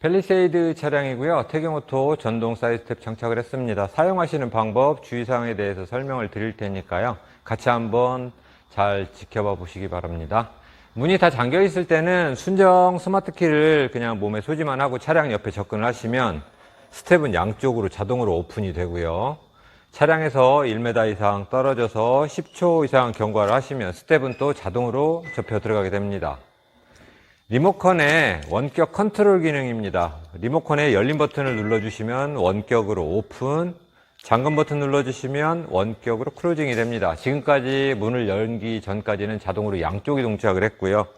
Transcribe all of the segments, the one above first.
펠리세이드 차량이고요. 태경오토 전동 사이드스텝 장착을 했습니다. 사용하시는 방법, 주의사항에 대해서 설명을 드릴 테니까요. 같이 한번 잘 지켜봐 보시기 바랍니다. 문이 다 잠겨 있을 때는 순정 스마트 키를 그냥 몸에 소지만 하고 차량 옆에 접근을 하시면 스텝은 양쪽으로 자동으로 오픈이 되고요. 차량에서 1m 이상 떨어져서 10초 이상 경과를 하시면 스텝은 또 자동으로 접혀 들어가게 됩니다. 리모컨의 원격 컨트롤 기능입니다. 리모컨의 열린 버튼을 눌러주시면 원격으로 오픈, 잠금 버튼 눌러주시면 원격으로 클로징이 됩니다. 지금까지 문을 열기 전까지는 자동으로 양쪽이 동작을 했고요.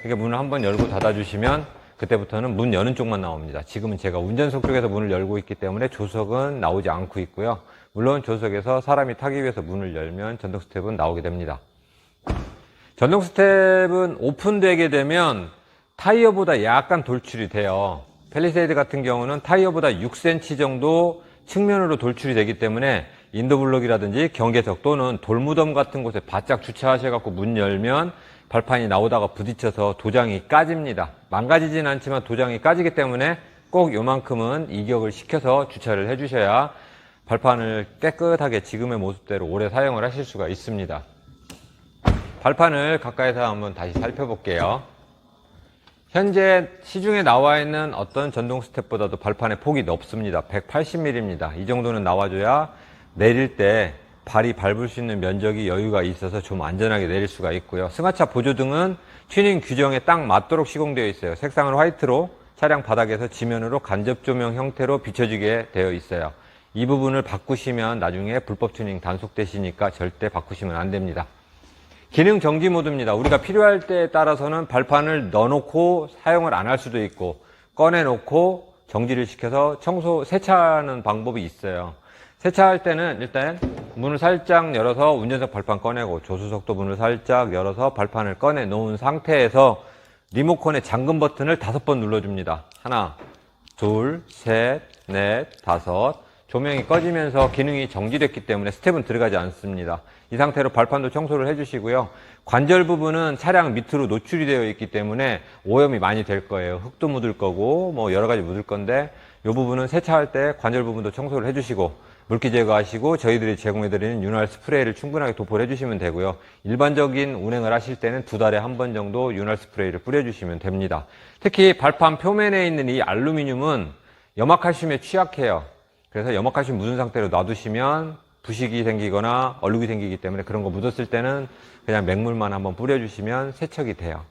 이렇게 문을 한번 열고 닫아주시면 그때부터는 문 여는 쪽만 나옵니다. 지금은 제가 운전석 쪽에서 문을 열고 있기 때문에 조석은 나오지 않고 있고요. 물론 조석에서 사람이 타기 위해서 문을 열면 전동 스텝은 나오게 됩니다. 전동 스텝은 오픈되게 되면 타이어보다 약간 돌출이 돼요. 펠리세이드 같은 경우는 타이어보다 6cm 정도 측면으로 돌출이 되기 때문에 인도블록이라든지 경계석 또는 돌무덤 같은 곳에 바짝 주차하셔갖고 문 열면 발판이 나오다가 부딪혀서 도장이 까집니다. 망가지진 않지만 도장이 까지기 때문에 꼭 요만큼은 이격을 시켜서 주차를 해주셔야 발판을 깨끗하게 지금의 모습대로 오래 사용을 하실 수가 있습니다. 발판을 가까이서 한번 다시 살펴볼게요. 현재 시중에 나와 있는 어떤 전동 스텝보다도 발판의 폭이 넓습니다. 180mm입니다. 이 정도는 나와줘야 내릴 때 발이 밟을 수 있는 면적이 여유가 있어서 좀 안전하게 내릴 수가 있고요. 승하차 보조등은 튜닝 규정에 딱 맞도록 시공되어 있어요. 색상은 화이트로 차량 바닥에서 지면으로 간접 조명 형태로 비춰지게 되어 있어요. 이 부분을 바꾸시면 나중에 불법 튜닝 단속되시니까 절대 바꾸시면 안 됩니다. 기능 정지 모드입니다. 우리가 필요할 때에 따라서는 발판을 넣어놓고 사용을 안 할 수도 있고 꺼내놓고 정지를 시켜서 청소 세차하는 방법이 있어요. 세차할 때는 일단 문을 살짝 열어서 운전석 발판 꺼내고 조수석도 문을 살짝 열어서 발판을 꺼내 놓은 상태에서 리모컨의 잠금 버튼을 다섯 번 눌러줍니다. 하나, 둘, 셋, 넷, 다섯. 조명이 꺼지면서 기능이 정지됐기 때문에 스텝은 들어가지 않습니다. 이 상태로 발판도 청소를 해주시고요. 관절 부분은 차량 밑으로 노출이 되어 있기 때문에 오염이 많이 될 거예요. 흙도 묻을 거고 뭐 여러 가지 묻을 건데 이 부분은 세차할 때 관절 부분도 청소를 해주시고 물기 제거하시고 저희들이 제공해드리는 윤활 스프레이를 충분하게 도포를 해주시면 되고요. 일반적인 운행을 하실 때는 두 달에 한 번 정도 윤활 스프레이를 뿌려주시면 됩니다. 특히 발판 표면에 있는 이 알루미늄은 염화칼슘에 취약해요. 그래서 염화칼슘 묻은 상태로 놔두시면 부식이 생기거나 얼룩이 생기기 때문에 그런 거 묻었을 때는 그냥 맹물만 한번 뿌려주시면 세척이 돼요.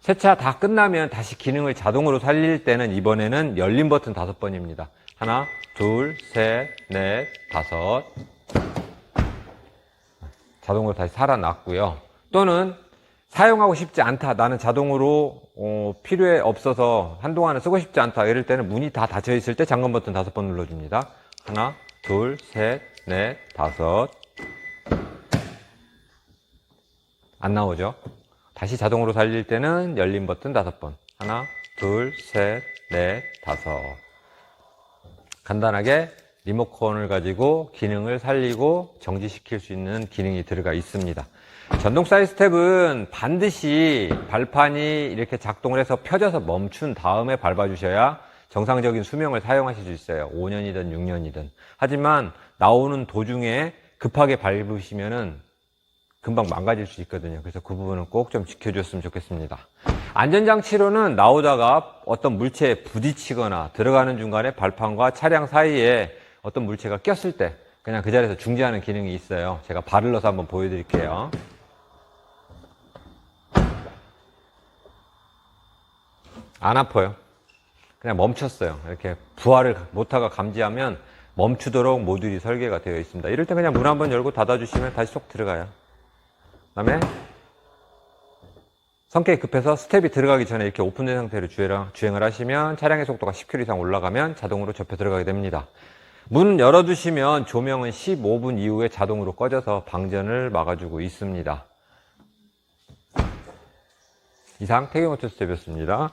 세차 다 끝나면 다시 기능을 자동으로 살릴 때는 이번에는 열린 버튼 다섯 번입니다. 하나, 둘, 셋, 넷, 다섯. 자동으로 다시 살아났고요. 또는 사용하고 싶지 않다. 나는 자동으로 어, 필요해 없어서 한동안은 쓰고 싶지 않다. 이럴 때는 문이 다 닫혀 있을 때 잠금 버튼 다섯 번 눌러줍니다. 하나, 둘, 셋, 넷, 다섯. 안 나오죠? 다시 자동으로 살릴 때는 열린 버튼 다섯 번. 하나, 둘, 셋, 넷, 다섯. 간단하게 리모컨을 가지고 기능을 살리고 정지시킬 수 있는 기능이 들어가 있습니다. 전동 사이드 스텝은 반드시 발판이 이렇게 작동을 해서 펴져서 멈춘 다음에 밟아주셔야 정상적인 수명을 사용하실 수 있어요. 5년이든 6년이든. 하지만 나오는 도중에 급하게 밟으시면은 금방 망가질 수 있거든요. 그래서 그 부분은 꼭 좀 지켜줬으면 좋겠습니다. 안전장치로는 나오다가 어떤 물체에 부딪히거나 들어가는 중간에 발판과 차량 사이에 어떤 물체가 꼈을 때 그냥 그 자리에서 중지하는 기능이 있어요. 제가 발을 넣어서 한번 보여드릴게요. 안 아파요. 그냥 멈췄어요. 이렇게 부하를 모터가 감지하면 멈추도록 모듈이 설계가 되어 있습니다. 이럴 때 그냥 문 한번 열고 닫아주시면 다시 쏙 들어가요. 그 다음에 성격이 급해서 스텝이 들어가기 전에 이렇게 오픈된 상태로 주행을 하시면 차량의 속도가 10km 이상 올라가면 자동으로 접혀 들어가게 됩니다. 문 열어두시면 조명은 15분 이후에 자동으로 꺼져서 방전을 막아주고 있습니다. 이상 태경오토 스텝이었습니다.